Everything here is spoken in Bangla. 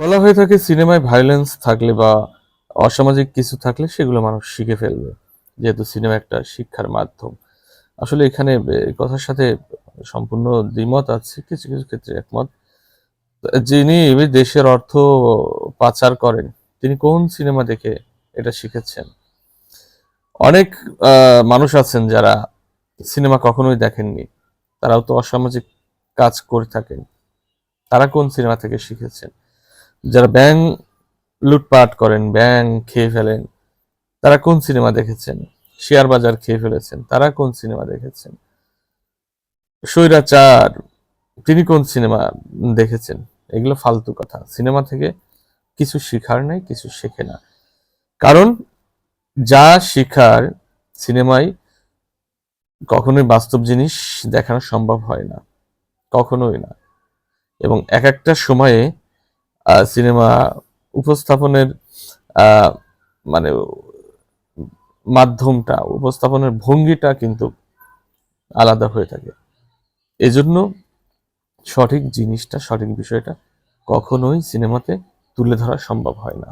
বলা হয়ে থাকে সিনেমায় ভায়োলেন্স থাকলে বা অসামাজিক কিছু থাকলে সেগুলো মানুষ শিখে ফেলবে, যেহেতু সিনেমা একটা শিক্ষার মাধ্যম। আসলে এখানে কথার সাথে সম্পূর্ণ দ্বিমত আছে, কিছু কিছু ক্ষেত্রে একমত। যিনি দেশের অর্থ পাচার করেন, তিনি কোন সিনেমা দেখে এটা শিখেছেন? অনেক মানুষ আছেন যারা সিনেমা কখনোই দেখেননি। তারাও তো অসামাজিক কাজ করে থাকেন। তারা কোন সিনেমা থেকে শিখেছেন? যারা ব্যাংক লুটপাট করেন ব্যাংক খেয়ে ফেলেন, তারা কোন সিনেমা দেখেছেন? শেয়ার বাজার খেয়ে ফেলেছেন, তারা কোন সিনেমা দেখেছেন? স্বৈরাচার, তিনি কোন সিনেমা দেখেছেন? এগুলো ফালতু কথা। সিনেমা থেকে কিছু শেখার নাই, কিছু শেখে না। কারণ যা শেখার সিনেমায় কখনোই বাস্তব জিনিস দেখানো সম্ভব হয় না। কখনোই না। এবং এক একটা সময়ে সিনেমা উপস্থাপনের মানে মাধ্যমটা, উপস্থাপনের ভঙ্গিটা কিন্তু আলাদা হয়ে থাকে। এজন্য সঠিক জিনিসটা, সঠিক বিষয়টা কখনোই সিনেমাতে তুলে ধরা সম্ভব হয় না।